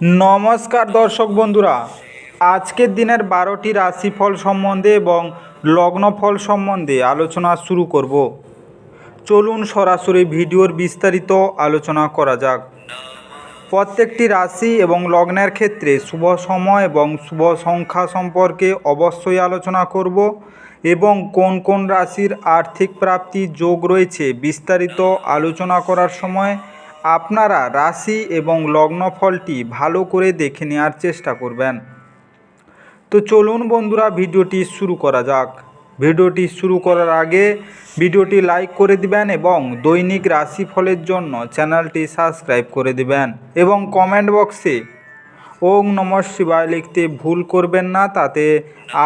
নমস্কার দর্শক বন্ধুরা। আজকের দিনের বারোটি রাশিফল সম্বন্ধে এবং লগ্নফল সম্বন্ধে আলোচনা শুরু করব। চলুন সরাসরি ভিডিওর বিস্তারিত আলোচনা করা যাক। প্রত্যেকটি রাশি এবং লগ্নের ক্ষেত্রে শুভ সময় এবং শুভ সংখ্যা সম্পর্কে অবশ্যই আলোচনা করব এবং কোন কোন রাশির আর্থিক প্রাপ্তি যোগ রয়েছে বিস্তারিত আলোচনা করার সময় আপনারা রাশি এবং লগ্নফলটি ভালো করে দেখে নেওয়ার চেষ্টা করবেন। তো চলুন বন্ধুরা, ভিডিওটি শুরু করা যাক। ভিডিওটি শুরু করার আগে ভিডিওটি লাইক করে দিবেন এবং দৈনিক রাশিফলের জন্য চ্যানেলটি সাবস্ক্রাইব করে দিবেন এবং কমেন্ট বক্সে ওং নম শিবায় লিখতে ভুল করবেন না, তাতে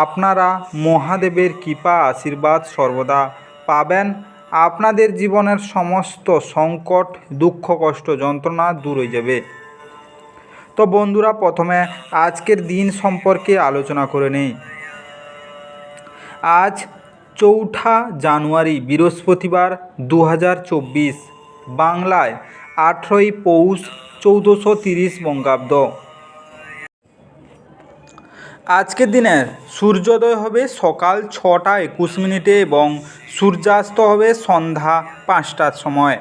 আপনারা মহাদেবের কৃপা, আশীর্বাদ সর্বদা পাবেন। আপনাদের জীবনের সমস্ত সংকট, দুঃখ, কষ্ট, যন্ত্রণা দূর হয়ে যাবে। তো বন্ধুরা, প্রথমে আজকের দিন সম্পর্কে আলোচনা করে নেই। আজ চৌঠা জানুয়ারি, বৃহস্পতিবার দু হাজার চব্বিশ, বাংলায় আঠেরোই পৌষ, চৌদ্দশো তিরিশ বঙ্গাব্দ। আজকের দিনে সূর্যোদয় হবে সকাল ছটা একুশ মিনিটে এবং সূর্যাস্ত হবে সন্ধ্যা পাঁচটার সময়।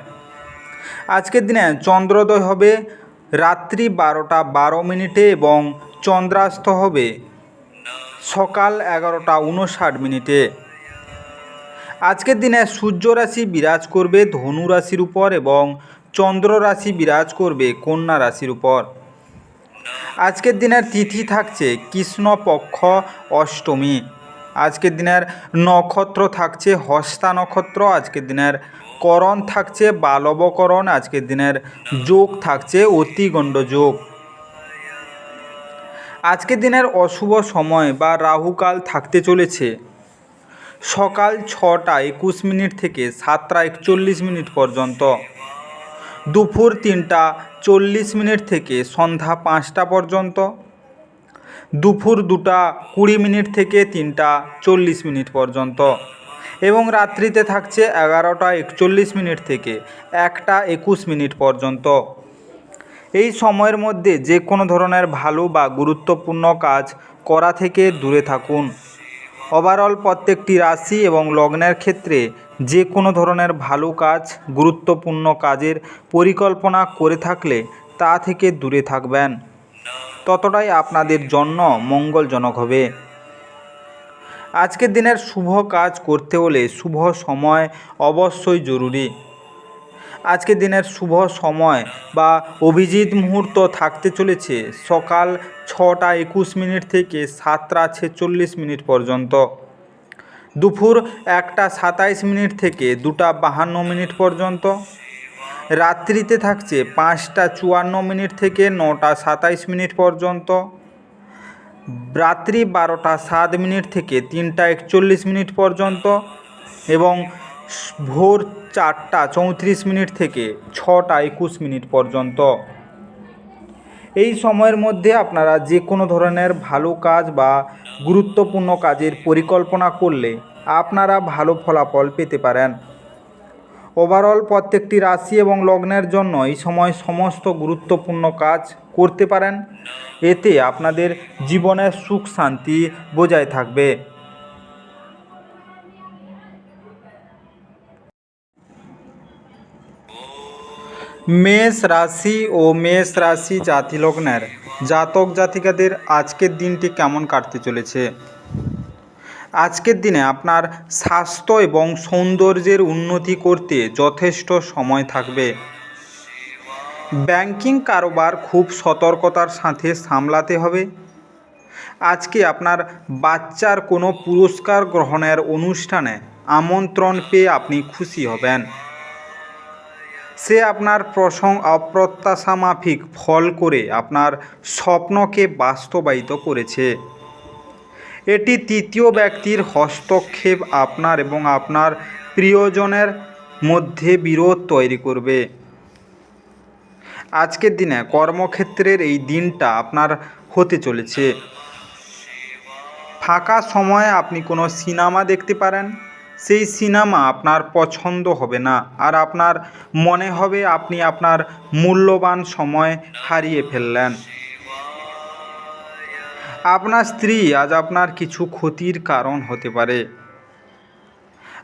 আজকের দিনে চন্দ্রোদয় হবে রাত্রি বারোটা বারো মিনিটে এবং চন্দ্রাস্ত হবে সকাল এগারোটা উনষাট মিনিটে। আজকের দিনে সূর্য রাশি বিরাজ করবে ধনু রাশির উপর এবং চন্দ্র রাশি বিরাজ করবে কন্যা রাশির উপর। আজকের দিনের তিথি থাকছে কৃষ্ণপক্ষ অষ্টমী। আজকের দিনের নক্ষত্র থাকছে হস্তা নক্ষত্র, আজকের দিনের করণ থাকছে বালবকরণ, আজকের দিনের যোগ থাকছে অতিগণ্ড যোগ। আজকের দিনের অশুভ সময় বা রাহুকাল থাকতে চলেছে। সকাল ছটা একুশ মিনিট থেকে সাতটা একচল্লিশ মিনিট পর্যন্ত। দুপুর তিনটা চল্লিশ মিনিট থেকে সন্ধ্যা পাঁচটা পর্যন্ত, দুপুর দুটা কুড়ি মিনিট থেকে তিনটা চল্লিশ মিনিট পর্যন্ত এবং রাত্রিতে থাকছে এগারোটা একচল্লিশ মিনিট থেকে একটা একুশ মিনিট পর্যন্ত। এই সময়ের মধ্যে যে কোনো ধরনের ভালো বা গুরুত্বপূর্ণ কাজ করা থেকে দূরে থাকুন। ওভারঅল প্রত্যেকটি রাশি এবং লগ্নের ক্ষেত্রে যে কোনো ধরনের ভালো কাজ, গুরুত্বপূর্ণ কাজের পরিকল্পনা করে থাকলে তা থেকে দূরে থাকবেন। ততটাই আপনাদের জন্য মঙ্গলজনক হবে। আজকের দিনের শুভ কাজ করতে হলে শুভ সময় অবশ্যই জরুরি। আজকের দিনের শুভ সময় বা অভিজিৎ মুহূর্ত থাকতে চলেছে সকাল ছটা একুশ মিনিট থেকে সাতটা ছেচল্লিশ মিনিট পর্যন্ত। দুপুর একটা সাতাইশ মিনিট থেকে দুটা বাহান্ন মিনিট পর্যন্ত। রাত্রিতে থাকছে পাঁচটা চুয়ান্ন মিনিট থেকে নটা সাতাইশ মিনিট পর্যন্ত। রাত্রি বারোটা সাত মিনিট থেকে তিনটা একচল্লিশ মিনিট পর্যন্ত এবং ভোর চারটা চৌত্রিশ মিনিট থেকে ছটা একুশ মিনিট পর্যন্ত। এই সময়ের মধ্যে আপনারা যে কোনো ধরনের ভালো কাজ বা গুরুত্বপূর্ণ কাজের পরিকল্পনা করলে আপনারা ভালো ফলাফল পেতে পারেন। ওভারঅল প্রত্যেকটি রাশি এবং লগ্নের জন্য এই সময় সমস্ত গুরুত্বপূর্ণ কাজ করতে পারেন। এতে আপনাদের জীবনের সুখ শান্তি বজায় থাকবে। মেষ রাশি ও মেষ রাশি জাতি লগ্নের জাতক জাতিকাদের আজকের দিনটি কেমন কাটতে চলেছে? আজকের দিনে আপনার স্বাস্থ্য এবং সৌন্দর্যের উন্নতি করতে যথেষ্ট সময় থাকবে। ব্যাংকিং কারোবার খুব সতর্কতার সাথে সামলাতে হবে। আজকে আপনার বাচ্চার কোনো পুরস্কার গ্রহণের অনুষ্ঠানে আমন্ত্রণ পেয়ে আপনি খুশি হবেন। সে আপনার প্রসঙ্গ অপ্রত্যাশা মাফিক ফল করে আপনার স্বপ্নকে বাস্তবায়িত করেছে। এটি তৃতীয় ব্যক্তির হস্তক্ষেপ আপনার এবং আপনার প্রিয়জনের মধ্যে বিরোধ তৈরি করবে। আজকের দিনে কর্মক্ষেত্রের এই দিনটা আপনার হতে চলেছে। ফাঁকা সময়ে আপনি কোনো সিনেমা দেখতে পারেন সেই সিনেমা আপনার পছন্দ হবে না। আর আপনার মনে হবে আপনি আপনার মূল্যবান সময় হারিয়ে ফেললেন। আপনার স্ত্রী আজ আপনার কিছু ক্ষতির কারণ হতে পারে।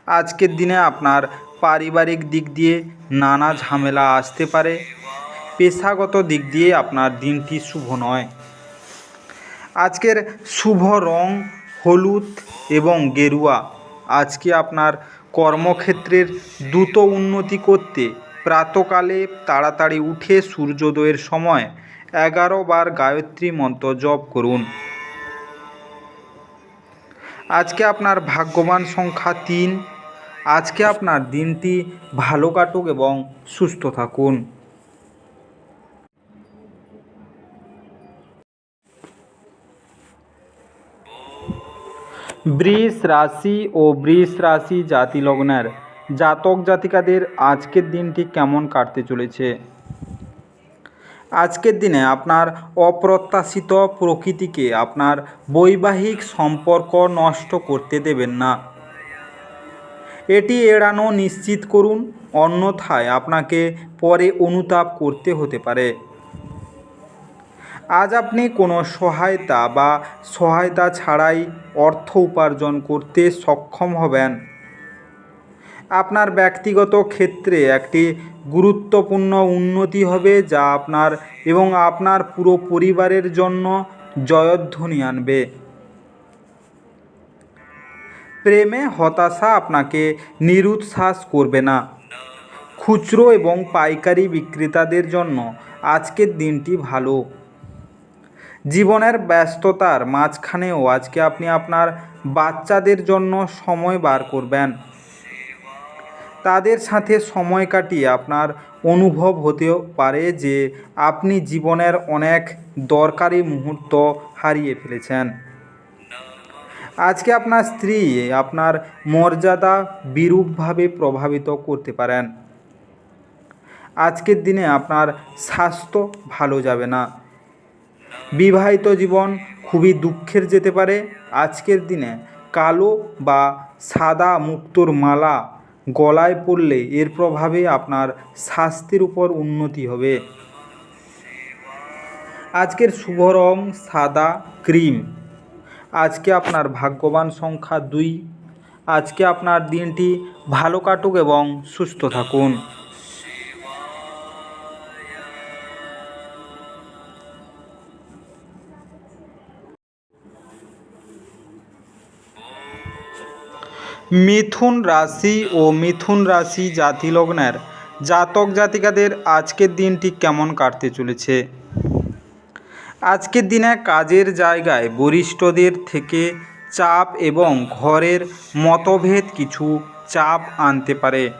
আজকের দিনে আপনার পারিবারিক দিক দিয়ে নানা ঝামেলা আসতে পারে। পেশাগত দিক দিয়ে আপনার দিনটি শুভ নয়। আজকের শুভ রং হলুদ এবং গেরুয়া। আজকে আপনার কর্মক্ষেত্রের দ্রুত উন্নতি করতে প্রাতকালে তাড়াতাড়ি উঠে সূর্যোদয়ের সময় এগারো বার গায়ত্রী মন্ত্র জপ করুন। আজকে আপনার ভাগ্যবান সংখ্যা তিন। আজকে আপনার দিনটি ভালো কাটুক এবং সুস্থ থাকুন। বৃষ রাশি ও বৃষ রাশি জাতি লগ্নের জাতক জাতিকাদের আজকের দিনটি কেমন কাটতে চলেছে? আজকের দিনে আপনার অপ্রত্যাশিত প্রকৃতিকে আপনার বৈবাহিক সম্পর্ক নষ্ট করতে দেবেন না। এটি এড়ানো নিশ্চিত করুন, অন্যথায় আপনাকে পরে অনুতাপ করতে হতে পারে। আজ আপনি কোনো সহায়তা বা সহায়তা ছাড়াই অর্থ উপার্জন করতে সক্ষম হবেন। আপনার ব্যক্তিগত ক্ষেত্রে একটি গুরুত্বপূর্ণ উন্নতি হবে যা আপনার এবং আপনার পুরো পরিবারের জন্য জয়ধ্বনি আনবে। প্রেমে হতাশা আপনাকে নিরুৎসাস করবে না। খুচরো এবং পাইকারি বিক্রেতাদের জন্য আজকের দিনটি ভালো। জীবনের ব্যস্ততার মাঝখানেও আজকে আপনি আপনার বাচ্চাদের জন্য সময় বার করবেন। তাদের সাথে সময় কাটিয়ে আপনার অনুভব হতেও পারে যে আপনি জীবনের অনেক দরকারি মুহূর্ত হারিয়ে ফেলেছেন। আজকে আপনার স্ত্রী আপনার মর্যাদা বিরূপভাবে প্রভাবিত করতে পারেন। আজকের দিনে আপনার স্বাস্থ্য ভালো যাবে না। বিবাহিত জীবন খুবই দুঃখের যেতে পারে। আজকের দিনে কালো বা সাদা মুক্তোর মালা গলায় পড়লে এর প্রভাবে আপনার স্বাস্থ্যের উপর উন্নতি হবে। আজকের শুভ রং সাদা ক্রিম। আজকে আপনার ভাগ্যবান সংখ্যা দুই। আজকে আপনার দিনটি ভালো কাটুক এবং সুস্থ থাকুন। মিথুন রাশি ও মিথুন রাশি জাতি লগ্নের জাতক জাতিকাদের আজকের দিনটি কেমন কাটতে চলেছে? আজকের দিনে কাজের জায়গায় বরিষ্ঠদের থেকে চাপ এবং ঘরের মতভেদ কিছু চাপ আনতে পারে,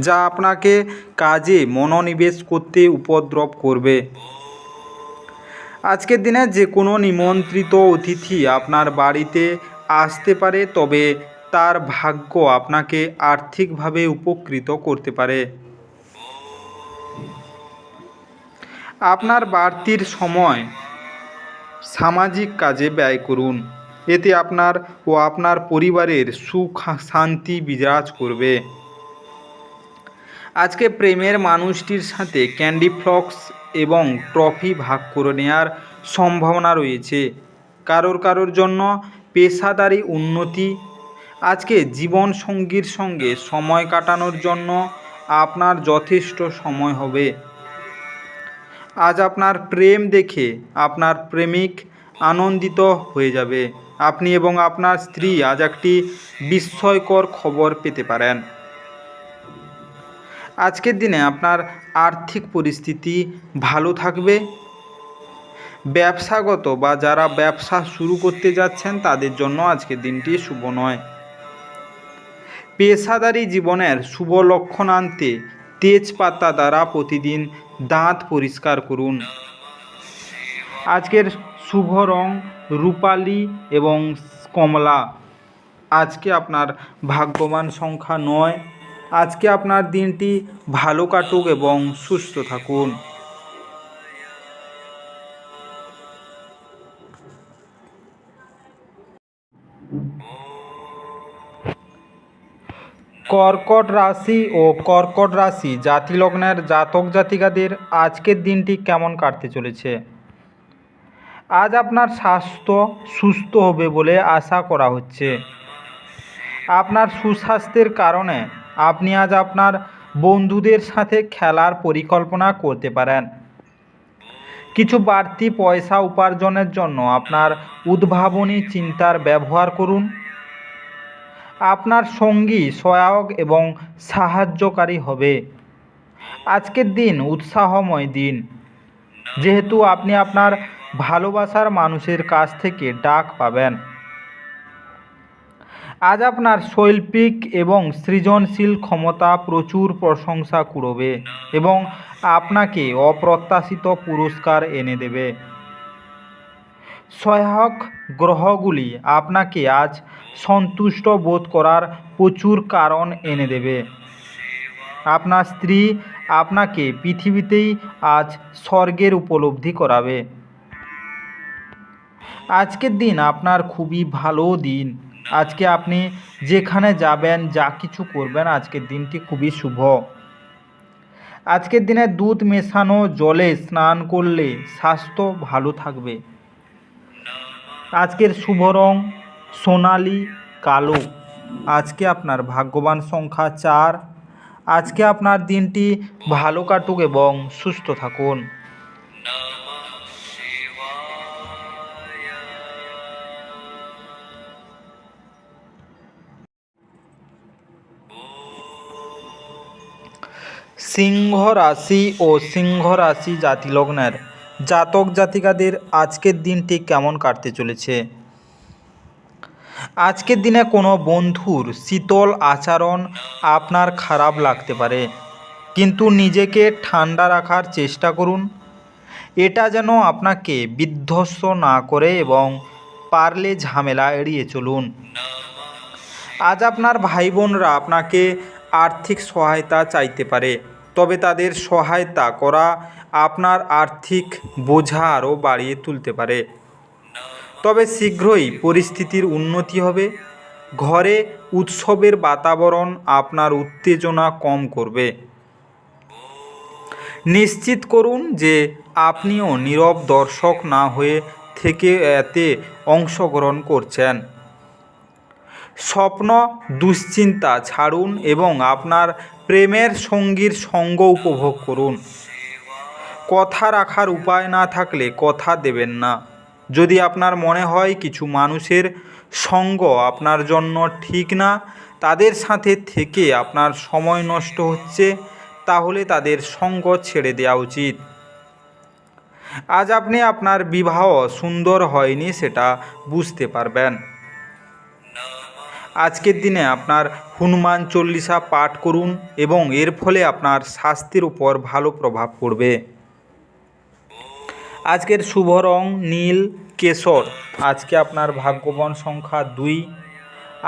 যা আপনাকে কাজে মনোনিবেশ করতে উপদ্রব করবে। আজকের দিনে যে কোনো নিমন্ত্রিত অতিথি আপনার বাড়িতে আসতে পারে, তবে তার ভাগ্য আপনাকে আর্থিকভাবে উপকৃত করতে পারে। আপনার বাড়তির সময় সামাজিক কাজে ব্যয় করুন। এতে আপনার ও আপনার পরিবারের সুখ, শান্তি বিরাজ করবে। আজকে প্রেমের মানুষটির সাথে ক্যান্ডি ফ্লক্স এবং ট্রফি ভাগ করে নেওয়ার সম্ভাবনা রয়েছে। কারোর কারোর জন্য পেশাদারি উন্নতি আজকে জীবন সঙ্গীর সঙ্গে সময় কাটানোর জন্য আপনার যথেষ্ট সময় হবে। আজ আপনার প্রেম দেখে আপনার প্রেমিক আনন্দিত হয়ে যাবে। আপনি এবং আপনার স্ত্রী আজ একটি বিস্ময়কর খবর পেতে পারেন। আজকের দিনে আপনার আর্থিক পরিস্থিতি ভালো থাকবে। ব্যবসাগত বা যারা ব্যবসা শুরু করতে যাচ্ছেন তাদের জন্য আজকের দিনটি শুভ নয়। পেশাদারি জীবনের শুভ লক্ষণ আনতে তেজপাতা দ্বারা প্রতিদিন দাঁত পরিষ্কার করুন। আজকের শুভ রং রূপালি এবং কমলা। আজকে আপনার ভাগ্যবান সংখ্যা নয়। আজকে আপনার দিনটি ভালো কাটুক এবং সুস্থ থাকুন। কর্কট রাশি ও কর্কট রাশি জাতি লগ্নের জাতক জাতিকাদের আজকের দিনটি কেমন কাটতে চলেছে? আজ আপনার স্বাস্থ্য সুস্থ হবে বলে আশা করা হচ্ছে। আপনার সুস্বাস্থ্যের কারণে আপনি আজ আপনার বন্ধুদের সাথে খেলার পরিকল্পনা করতে পারেন। কিছু বাড়তি পয়সা উপার্জনের জন্য আপনার উদ্ভাবনী চিন্তার ব্যবহার করুন। আপনার সঙ্গী সহায়ক এবং সাহায্যকারী হবে। আজকের দিন উৎসাহময় দিন। যেহেতু আপনি আপনার ভালোবাসার মানুষের কাছ থেকে ডাক পাবেন। আজ আপনার শৈল্পিক এবং সৃজনশীল ক্ষমতা প্রচুর প্রশংসা কুড়বে এবং আপনাকে অপ্রত্যাশিত পুরস্কার এনে দেবে। সহায়ক গ্রহগুলি আপনাকে আজ সন্তুষ্ট বোধ করার প্রচুর কারণ এনে দেবে। আপনার স্ত্রী আপনাকে পৃথিবীতেই আজ স্বর্গের উপলব্ধি করাবে। আজকের দিন আপনার খুবই ভালো দিন। আজকে আপনি যেখানে যাবেন, যা কিছু করবেন, আজকের দিনটি খুবই শুভ। আজকের দিনে দুধ মেশানো, জলে স্নান করলে স্বাস্থ্য ভালো থাকবে। আজকের শুভ রং সোনালি, কালো। আজকে আপনার ভাগ্যবান সংখ্যা চার। আজকে আপনার দিনটি ভালো কাটুক এবং সুস্থ থাকুন। সিংহ রাশি ও সিংহ রাশি জাতিলগ্নের জাতক জাতিকাদের আজকের দিনটি কেমন কাটতে চলেছে? আজকের দিনে কোনো বন্ধুর শীতল আচরণ আপনার খারাপ লাগতে পারে, কিন্তু নিজেকে ঠান্ডা রাখার চেষ্টা করুন। এটা যেন আপনাকে বিধ্বস্ত না করে এবং পারলে ঝামেলা এড়িয়ে চলুন। আজ আপনার ভাই বোনরা আপনাকে আর্থিক সহায়তা চাইতে পারে, তবে তাদের সহায়তা করা আপনার আর্থিক বোঝা আরও বাড়িয়ে তুলতে পারে। তবে শীঘ্রই পরিস্থিতির উন্নতি হবে। ঘরে উৎসবের বাতাবরণ আপনার উত্তেজনা কম করবে। নিশ্চিত করুন যে আপনিও নীরব দর্শক না হয়ে থেকে এতে অংশগ্রহণ করছেন। স্বপ্ন, দুশ্চিন্তা ছাড়ুন এবং আপনার প্রেমের সঙ্গীর সঙ্গ উপভোগ করুন। কথা রাখার উপায় না থাকলে কথা দেবেন না। যদি আপনার মনে হয় কিছু মানুষের সঙ্গ আপনার জন্য ঠিক না, তাদের সাথে থেকে আপনার সময় নষ্ট হচ্ছে, তাহলে তাদের সঙ্গ ছেড়ে দেওয়া উচিত। আজ আপনি আপনার বিবাহ সুন্দর হয়নি সেটা বুঝতে পারবেন। আজকের দিনে আপনার হনুমান চল্লিশা পাঠ করুন এবং এর ফলে আপনার স্বাস্থ্যের উপর ভালো প্রভাব পড়বে। আজকের শুভ রং নীল কেশর। আজকে আপনার ভাগ্যবান সংখ্যা দুই।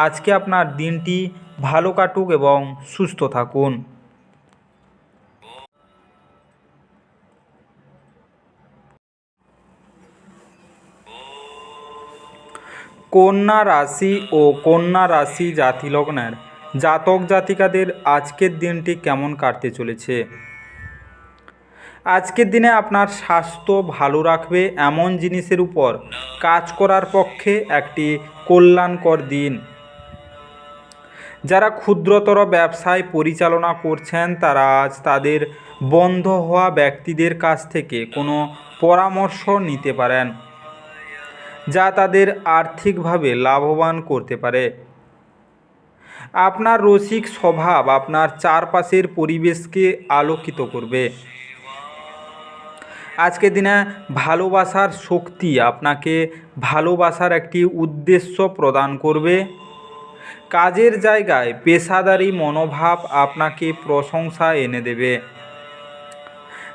আজকে আপনার দিনটি ভালো কাটুক এবং সুস্থ থাকুন। কন্যা রাশি ও কন্যা রাশি জাতিলগ্নের জাতক জাতিকাদের আজকের দিনটি কেমন কাটতে চলেছে? আজকের দিনে আপনার স্বাস্থ্য ভালো রাখবে এমন জিনিসের উপর কাজ করার পক্ষে একটি কল্যাণকর দিন। যারা ক্ষুদ্রতর ব্যবসায় পরিচালনা করছেন, তারা আজ তাদের বন্ধ হওয়া ব্যক্তিদের কাছ থেকে কোনো পরামর্শ নিতে পারেন, যা তাদের আর্থিকভাবে লাভবান করতে পারে। আপনার রসিক স্বভাব আপনার চারপাশের পরিবেশকে আলোকিত করবে। আজকের দিনে ভালোবাসার শক্তি আপনাকে ভালোবাসার একটি উদ্দেশ্য প্রদান করবে। কাজের জায়গায় পেশাদারি মনোভাব আপনাকে প্রশংসা এনে দেবে।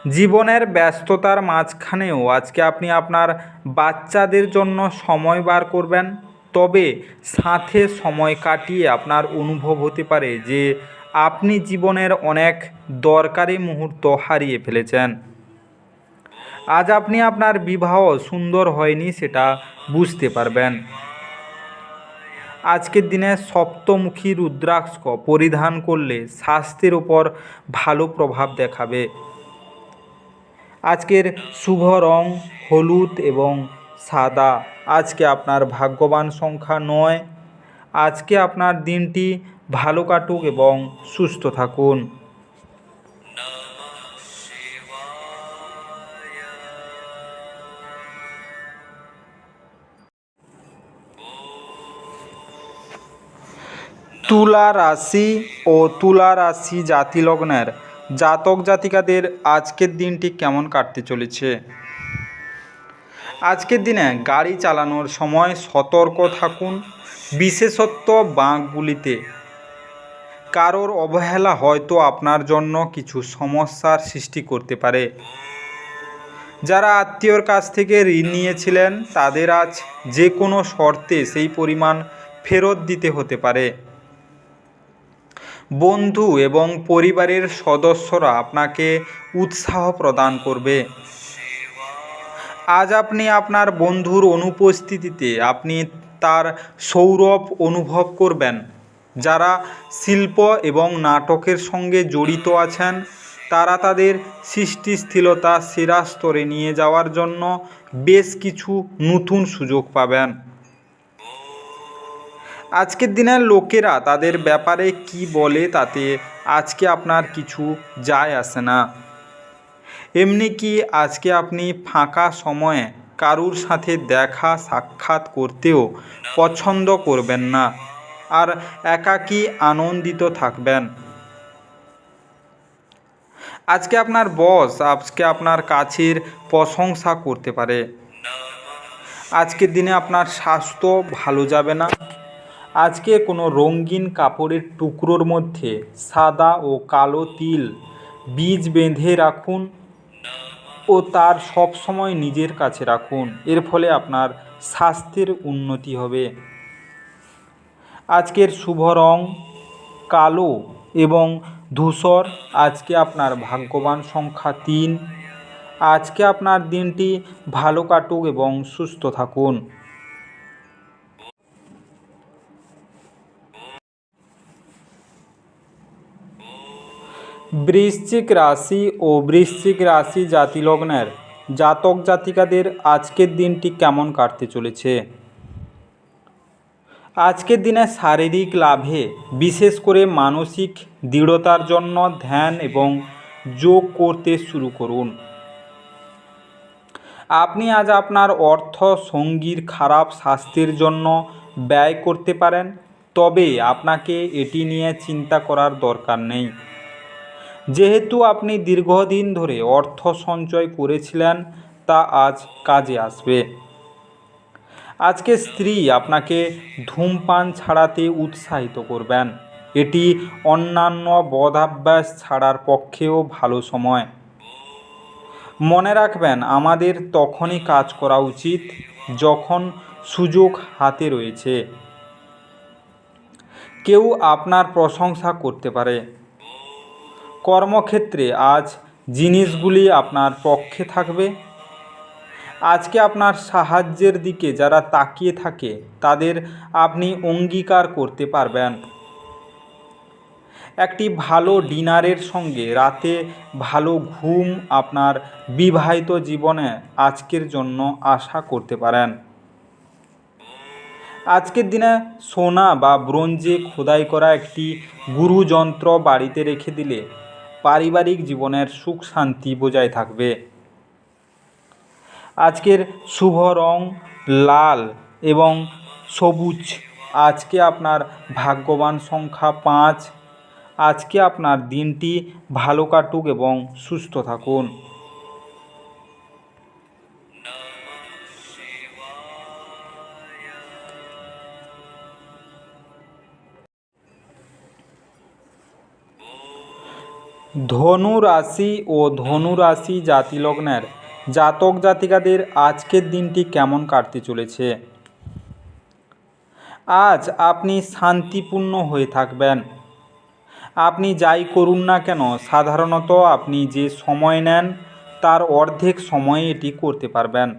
জীবনের ব্যস্ততার মাঝখানেও আজকে আপনি আপনার বাচ্চাদের জন্য সময় বার করবেন। তবে সাথে সময় কাটিয়ে আপনার অনুভব হতে পারে যে আপনি জীবনের অনেক দরকারি মুহূর্ত হারিয়ে ফেলেছেন। আজ আপনি আপনার বিবাহ সুন্দর হয়নি সেটা বুঝতে পারবেন। আজকের দিনে সপ্তমুখী রুদ্রাক্ষ পরিধান করলে স্বাস্থ্যের ওপর ভালো প্রভাব দেখাবে। আজকের শুভ রং হলুদ এবং সাদা। আজকে আপনার ভাগ্যবান সংখ্যা নয়। আজকে আপনার দিনটি ভালো কাটুক এবং সুস্থ থাকুন। তুলা রাশি ও তুলা রাশি জাতি লগ্নের জাতক জাতিকাদের আজকের দিনটি কেমন কাটতে চলেছে? আজকের দিনে গাড়ি চালানোর সময় সতর্ক থাকুন। বিশেষত্ব বাঁকগুলিতে। কারোর অবহেলা হয়তো আপনার জন্য কিছু সমস্যার সৃষ্টি করতে পারে। যারা আত্মীয়র কাছ থেকে ঋণ নিয়েছিলেন, তাদের আজ যে কোনো শর্তে সেই পরিমাণ ফেরত দিতে হতে পারে। বন্ধু এবং পরিবারের সদস্যরা আপনাকে উৎসাহ প্রদান করবে। আজ আপনি আপনার বন্ধুর অনুপস্থিতিতে আপনি তার সৌরভ অনুভব করবেন। যারা শিল্প এবং নাটকের সঙ্গে জড়িত আছেন, তারা তাদের সৃষ্টিশীলতা সেরা স্তরে নিয়ে যাওয়ার জন্য বেশ কিছু নতুন সুযোগ পাবেন। আজকের দিনের লোকেরা তাদের ব্যাপারে কি বলে তাতে আজকে আপনার কিছু যায় আসে না। এমনি কি আজকে আপনি ফাঁকা সময়ে কারুর সাথে দেখা সাক্ষাৎ করতেও পছন্দ করবেন না আর একাকী আনন্দিত থাকবেন? আজকে আপনার বস আজকে আপনার কাছের প্রশংসা করতে পারে। আজকের দিনে আপনার স্বাস্থ্য ভালো যাবে না। আজকে কোনো রঙিন কাপড়ের টুকরোর মধ্যে সাদা ও কালো তিল বীজ বেঁধে রাখুন ও তার সব সময় নিজের কাছে রাখুন। এর ফলে আপনার স্বাস্থ্যের উন্নতি হবে। আজকের শুভ রং কালো এবং ধূসর। আজকে আপনার ভাগ্যবান সংখ্যা তিন। আজকে আপনার দিনটি ভালো কাটুক এবং সুস্থ থাকুন। বৃশ্চিক রাশি ও বৃশ্চিক রাশি জাতিলগ্নের জাতক জাতিকাদের আজকের দিনটি কেমন কাটতে চলেছে? আজকের দিনে শারীরিক লাভে বিশেষ করে মানসিক দৃঢ়তার জন্য ধ্যান এবং যোগ করতে শুরু করুন। আপনি আজ আপনার অর্থ, সঙ্গীর খারাপ স্বাস্থ্যের জন্য ব্যয় করতে পারেন, তবে আপনাকে এটি নিয়ে চিন্তা করার দরকার নেই। যেহেতু আপনি দীর্ঘদিন ধরে অর্থ সঞ্চয় করেছিলেন, তা আজ কাজে আসবে। আজকে স্ত্রী আপনাকে ধূমপান ছাড়াতে উৎসাহিত করবেন। এটি অন্যান্য বদাভ্যাস ছাড়ার পক্ষেও ভালো সময়। মনে রাখবেন, আমাদের তখনই কাজ করা উচিত যখন সুযোগ হাতে রয়েছে। কেউ আপনার প্রশংসা করতে পারে। কর্মক্ষেত্রে আজ জিনিসগুলি আপনার পক্ষে থাকবে। আজকে আপনার সাহায্যের দিকে যারা তাকিয়ে থাকে, তাদের আপনি অঙ্গীকার করতে পারবেন। একটি ভালো ডিনারের সঙ্গে রাতে ভালো ঘুম আপনার বিবাহিত জীবনে আজকের জন্য আশা করতে পারেন। আজকের দিনে সোনা বা ব্রোঞ্জে খোদাই করা একটি গুরুযন্ত্র বাড়িতে রেখে দিলে পারিবারিক জীবনের সুখ শান্তি বজায় থাকবে। আজকের শুভ রং লাল এবং সবুজ। আজকে আপনার ভাগ্যবান সংখ্যা পাঁচ। আজকে আপনার দিনটি ভালো কাটুক এবং সুস্থ থাকুন। ধনু রাশি ও ধনু রাশি জাতিলগ্নের জাতক জাতিকাদের আজকের দিনটি কেমন কাটতে চলেছে? আজ আপনি শান্তিপূর্ণ হয়ে থাকবেন। আপনি যাই করুন না কেন, সাধারণত আপনি যে সময় নেন, তার অর্ধেক সময়ে এটি করতে পারবেন।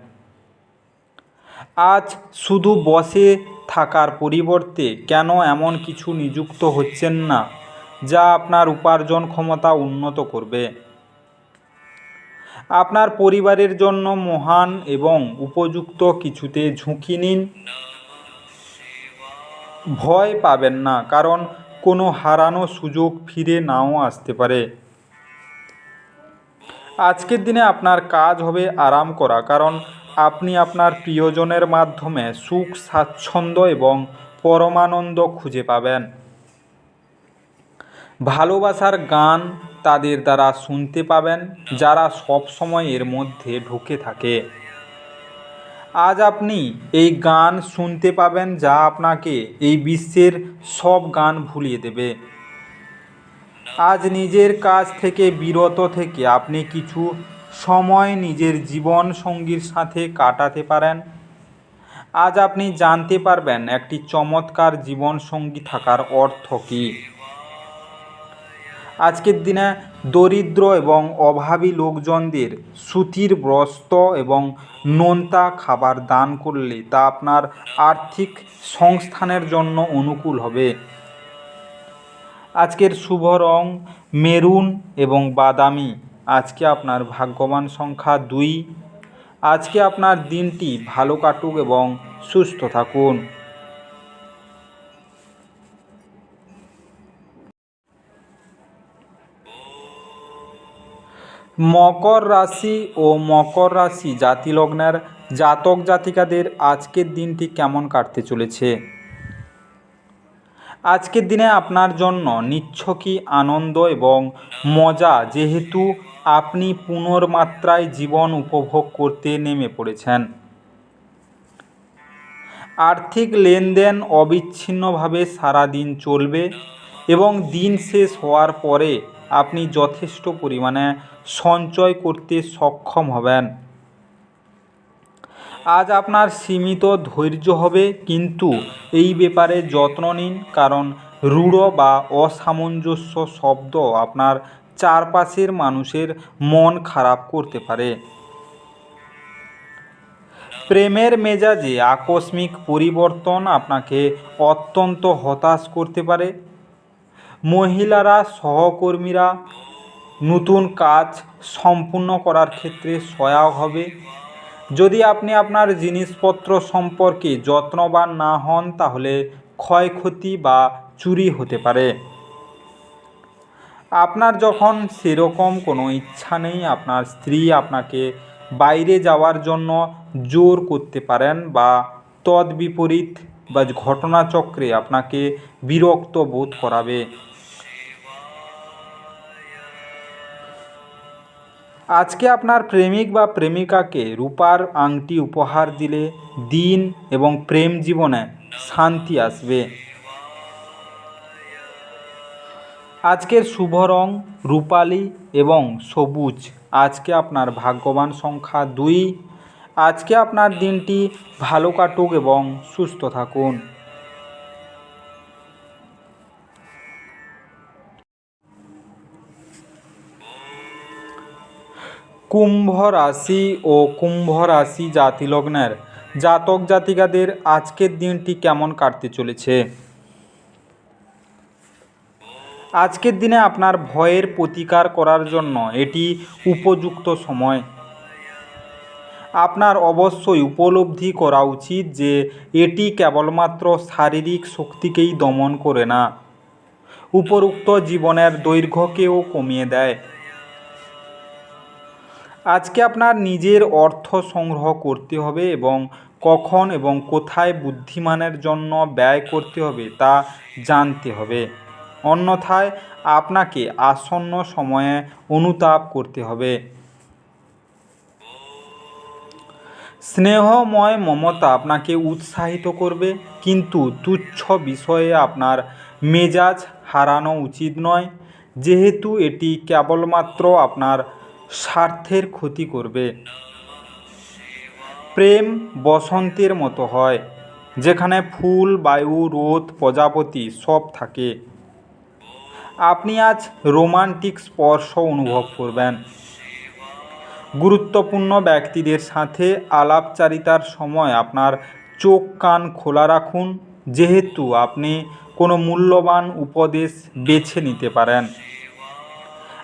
আজ শুধু বসে থাকার পরিবর্তে কেন এমন কিছু নিযুক্ত হচ্ছেন না? যা আপনার উপার্জন ক্ষমতা উন্নত করবে। আপনার পরিবারের জন্য মহান এবং উপযুক্ত কিছুতে ঝুঁকি নিন। ভয় পাবেন না, কারণ কোনো হারানো সুযোগ ফিরে নাও আসতে পারে। আজকের দিনে আপনার কাজ হবে আরাম করা, কারণ আপনি আপনার প্রিয়জনের মাধ্যমে সুখ, স্বাচ্ছন্দ্য এবং পরমানন্দ খুঁজে পাবেন। ভালোবাসার গান তাদের দ্বারা শুনতে পাবেন, যারা সব সময় এর মধ্যে ঢুকে থাকে। আজ আপনি এই গান শুনতে পাবেন, যা আপনাকে এই বিশ্বের সব গান ভুলিয়ে দেবে। আজ নিজের কাজ থেকে বিরত থেকে আপনি কিছু সময় নিজের জীবন সঙ্গীর সাথে কাটাতে পারেন। আজ আপনি জানতে পারবেন, একটি চমৎকার জীবন সঙ্গী থাকার অর্থ কী। আজকের দিনে দরিদ্র এবং অভাবী লোকজনদের সুতির বস্ত্র এবং নোনতা খাবার দান করলে তা আপনার আর্থিক সংস্থানের জন্য অনুকূল হবে। আজকের শুভ রং মেরুন এবং বাদামি। আজকে আপনার ভাগ্যবান সংখ্যা দুই। আজকে আপনার দিনটি ভালো কাটুক এবং সুস্থ থাকুন। মকর রাশি ও মকর রাশি জাতিলগ্নের জাতক জাতিকাদের আজকের দিনটি কেমন কাটতে চলেছে? আজকের দিনে আপনার জন্য নিচ্ছকই আনন্দ এবং মজা যেহেতু আপনি পুনর্মাত্রায় জীবন উপভোগ করতে নেমে পড়েছেন। আর্থিক লেনদেন অবিচ্ছিন্নভাবে সারা দিন চলবে এবং দিন শেষ হওয়ার পরে আপনি যথেষ্ট পরিমাণে সঞ্চয় করতে সক্ষম হবেন। আজ আপনার সীমিত ধৈর্য হবে, কিন্তু এই ব্যাপারে যত্ন নিন, কারণ রূঢ় বা অসামঞ্জস্য শব্দ আপনার চারপাশের মানুষের মন খারাপ করতে পারে। প্রেমের মেজাজে আকস্মিক পরিবর্তন আপনাকে অত্যন্ত হতাশ করতে পারে। মহিলারা, সহকর্মীরা নতুন কাজ সম্পূর্ণ করার ক্ষেত্রে সহায়ক হবে। যদি আপনি আপনার জিনিসপত্র সম্পর্কে যত্নবান না হন, তাহলে ক্ষয়ক্ষতি বা চুরি হতে পারে। আপনার যখন সেরকম কোনো ইচ্ছা নেই, আপনার স্ত্রী আপনাকে বাইরে যাওয়ার জন্য জোর করতে পারেন বা তদ্বিপরীত বা ঘটনাচক্রে আপনাকে বিরক্ত বোধ করাবে। আজকে আপনার প্রেমিক বা প্রেমিকাকে রূপার আংটি উপহার দিলে দিন এবং প্রেম জীবনে শান্তি আসবে। আজকের শুভ রং রূপালি এবং সবুজ। আজকে আপনার ভাগ্যবান সংখ্যা দুই। আজকে আপনার দিনটি ভালো কাটুক এবং সুস্থ থাকুন। কুম্ভ রাশি ও কুম্ভ রাশি জাতিলগ্নের জাতক জাতিকাদের আজকের দিনটি কেমন কাটতে চলেছে? আজকের দিনে আপনার ভয়ের প্রতিকার করার জন্য এটি উপযুক্ত সময়। আপনার অবশ্যই উপলব্ধি করা উচিত যে এটি কেবলমাত্র শারীরিক শক্তিকেই দমন করে না, উপরুক্ত জীবনের দৈর্ঘ্যকেও কমিয়ে দেয়। আজকে আপনার নিজের অর্থ সংগ্রহ করতে হবে এবং কখন এবং কোথায় বুদ্ধিমানের জন্য ব্যয় করতে হবে তা জানতে হবে। অন্যথায় আপনাকে আসন্ন সময়ে অনুতাপ করতে হবে। স্নেহময় মমতা আপনাকে উৎসাহিত করবে, কিন্তু তুচ্ছ বিষয়ে আপনার মেজাজ হারানো উচিত নয়। যেহেতু এটি কেবলমাত্র আপনার স্বার্থের ক্ষতি করবে। প্রেম বসন্তের মতো হয়, যেখানে ফুল, বায়ু, রোদ, প্রজাপতি সব থাকে। আপনি আজ রোমান্টিক স্পর্শ অনুভব করবেন। গুরুত্বপূর্ণ ব্যক্তিদের সাথে আলাপচারিতার সময় আপনার চোখ, কান খোলা রাখুন, যেহেতু আপনি কোনো মূল্যবান উপদেশ বেছে নিতে পারেন।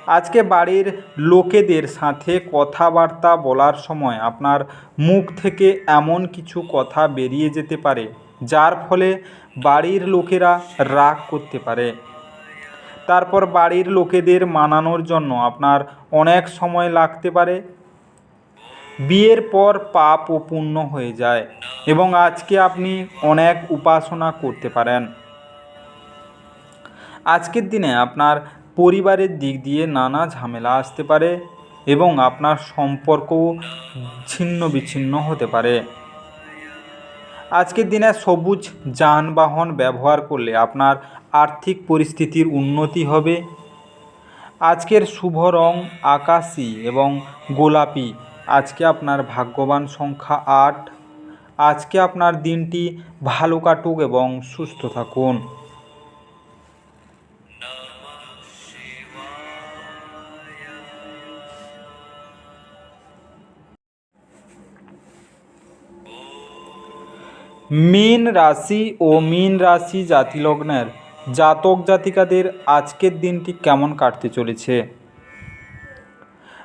আজকে বাড়ির লোকেদের সাথে কথাবার্তা বলার সময় আপনার মুখ থেকে এমন কিছু কথা বেরিয়ে যেতে পারে, যার ফলে বাড়ির লোকেরা রাগ করতে পারে। তারপর বাড়ির লোকেদের মানানোর জন্য আপনার অনেক সময় লাগতে পারে। বিয়ের পর পাপ ও পুণ্য হয়ে যায় এবং আজকে আপনি অনেক উপাসনা করতে পারেন। আজকের দিনে আপনার পরিবারের দিক দিয়ে নানা ঝামেলা আসতে পারে এবং আপনার সম্পর্কও ছিন্ন বিচ্ছিন্ন হতে পারে। আজকের দিনে সবুজ যানবাহন ব্যবহার করলে আপনার আর্থিক পরিস্থিতির উন্নতি হবে। আজকের শুভ রং আকাশি এবং গোলাপি। আজকে আপনার ভাগ্যবান সংখ্যা আট। আজকে আপনার দিনটি ভালো কাটুক এবং সুস্থ থাকুন। মীন রাশি ও মীন রাশি জাতিলগ্নের জাতক জাতিকাদের আজকের দিনটি কেমন কাটতে চলেছে?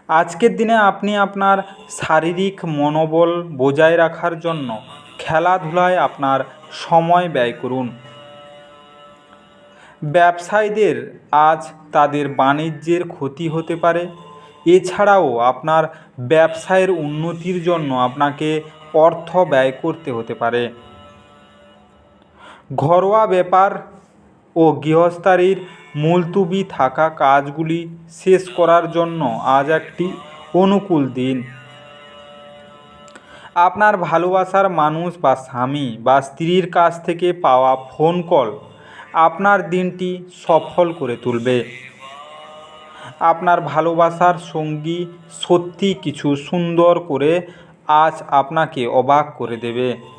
আজকের দিনে আপনি আপনার শারীরিক মনোবল বজায় রাখার জন্য খেলাধুলায় আপনার সময় ব্যয় করুন। ব্যবসায়ীদের আজ তাদের বাণিজ্যের ক্ষতি হতে পারে। এছাড়াও আপনার ব্যবসায়ের উন্নতির জন্য আপনাকে অর্থ ব্যয় করতে হতে পারে। ঘরোয়া ব্যাপার ও গৃহস্থালির মুলতুবি থাকা কাজগুলি শেষ করার জন্য আজ একটি অনুকূল দিন। আপনার ভালোবাসার মানুষ বা স্বামী বা স্ত্রীর কাছ থেকে পাওয়া ফোন কল আপনার দিনটি সফল করে তুলবে। আপনার ভালোবাসার সঙ্গী সত্যি কিছু সুন্দর করে আজ আপনাকে অবাক করে দেবে।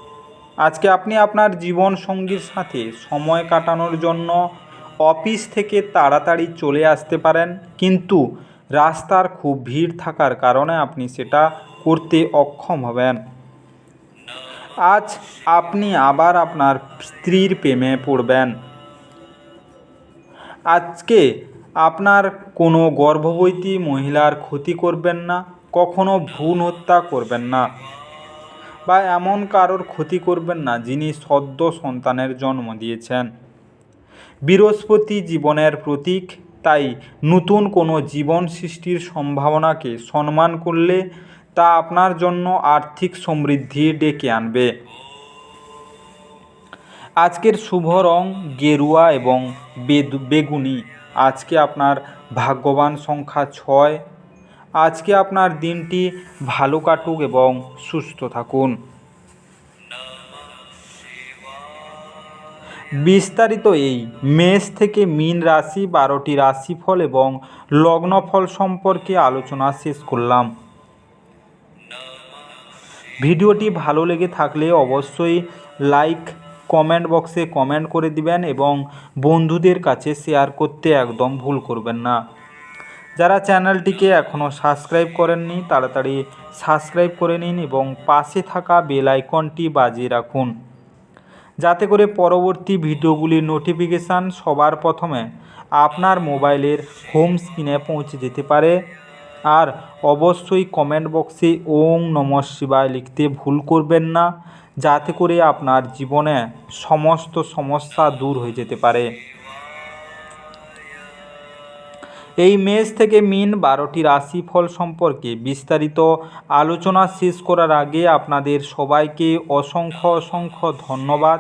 আজকে আপনি আপনার জীবন সঙ্গীর সাথে সময় কাটানোর জন্য অফিস থেকে তাড়াতাড়ি চলে আসতে পারেন, কিন্তু রাস্তার খুব ভিড় থাকার কারণে আপনি সেটা করতে অক্ষম হবেন। আজ আপনি আবার আপনার স্ত্রীর প্রেমে পড়বেন। আজকে আপনার কোনো গর্ভবতী মহিলার ক্ষতি করবেন না, কখনো ভ্রূণ হত্যা করবেন না। বা এমন কারোর ক্ষতি করবেন না যিনি সদ্য সন্তানের জন্ম দিয়েছেন। বৃহস্পতি জীবনের প্রতীক, তাই নতুন কোনো জীবন সৃষ্টির সম্ভাবনাকে সম্মান করলে তা আপনার জন্য আর্থিক সমৃদ্ধি ডেকে আনবে। আজকের শুভ রং গেরুয়া এবং বেগুনি। আজকে আপনার ভাগ্যবান সংখ্যা ছয়। আজকে আপনার দিনটি ভালো কাটুক এবং সুস্থ থাকুন। বিস্তারিত এই, মেষ থেকে মীন রাশি বারোটি রাশিফল এবং লগ্নফল সম্পর্কে আলোচনা শেষ করলাম। ভিডিওটি ভালো লেগে থাকলে অবশ্যই লাইক, কমেন্ট বক্সে কমেন্ট করে দিবেন এবং বন্ধুদের কাছে শেয়ার করতে একদম ভুল করবেন না। যারা চ্যানেলটিকে এখনও সাবস্ক্রাইব করেননি, তাড়াতাড়ি সাবস্ক্রাইব করে নিন এবং পাশে থাকা বেল আইকনটি বাজিয়ে রাখুন। যাতে করে পরবর্তী ভিডিওগুলির নোটিফিকেশান সবার প্রথমে আপনার মোবাইলের হোম স্ক্রিনে পৌঁছে যেতে পারে। আর অবশ্যই কমেন্ট বক্সে ওং নম শিবায় লিখতে ভুল করবেন না, যাতে করে আপনার জীবনে সমস্ত সমস্যা দূর হয়ে যেতে পারে। এই মেষ থেকে মিন বারোটি রাশিফল সম্পর্কে বিস্তারিত আলোচনা শেষ করার আগে আপনাদের সবাইকে অসংখ্য অসংখ্য ধন্যবাদ।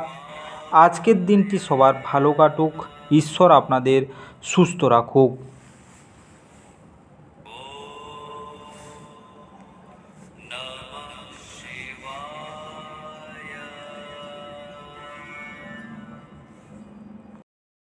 আজকের দিনটি সবার ভালো কাটুক, ঈশ্বর আপনাদের সুস্থ রাখুক।